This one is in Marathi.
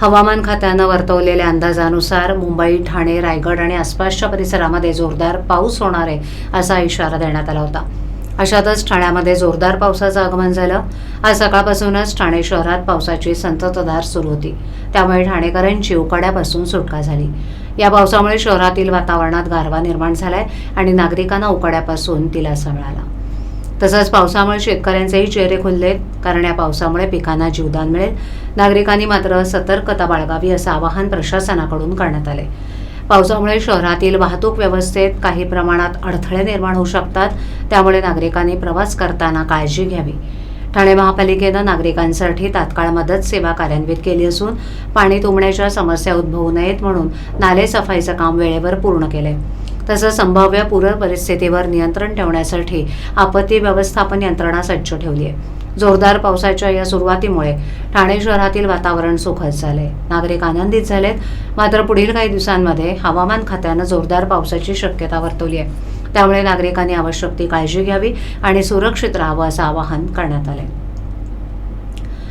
हवामान खात्यानं वर्तवलेल्या अंदाजानुसार मुंबई ठाणे रायगड आणि आसपासच्या परिसरामध्ये जोरदार पाऊस होणार आहे असा इशारा देण्यात आला होता. अशातच ठाण्यामध्ये जोरदार पावसाचं आगमन झालं. आज सकाळपासूनच ठाणे शहरात पावसाची संततधार सुरू होती. त्यामुळे ठाणेकरांची उकाड्यापासून सुटका झाली. या पावसामुळे शहरातील वातावरणात गारवा निर्माण झालाय आणि नागरिकांना उकाड्यापासून दिलासा मिळाला. तसंच पावसामुळे शेतकऱ्यांचेही चेहरे खुलले कारण या पावसामुळे पिकांना जीवदान मिळेल. नागरिकांनी मात्र सतर्कता बाळगावी असं आवाहन प्रशासनाकडून करण्यात आले. पावसामुळे शहरातील वाहतूक व्यवस्थेत काही प्रमाणात अडथळे निर्माण होऊ शकतात त्यामुळे नागरिकांनी प्रवास करताना काळजी घ्यावी. ठाणे महापालिकेनं नागरिकांसाठी तात्काळ मदत सेवा कार्यान्वित केली असून पाणी तुंबण्याच्या समस्या उद्भवू नयेत म्हणून नाले सफाईचं काम वेळेवर पूर्ण केलंय. तसंच संभाव्य पूर परिस्थितीवर नियंत्रण ठेवण्यासाठी आपत्ती व्यवस्थापन यंत्रणा सज्ज ठेवली आहे. जोरदार पावसाच्या या सुरुवातीमुळे ठाणे शहरातील वातावरण सुखद झाले नागरिक आनंदित झालेत. मात्र पुढील काही दिवसांमध्ये हवामान खात्यानं जोरदार पावसाची शक्यता वर्तवली आहे. त्यामुळे नागरिकांनी आवश्यक ती काळजी घ्यावी आणि सुरक्षित राहावं असं आवाहन करण्यात आलं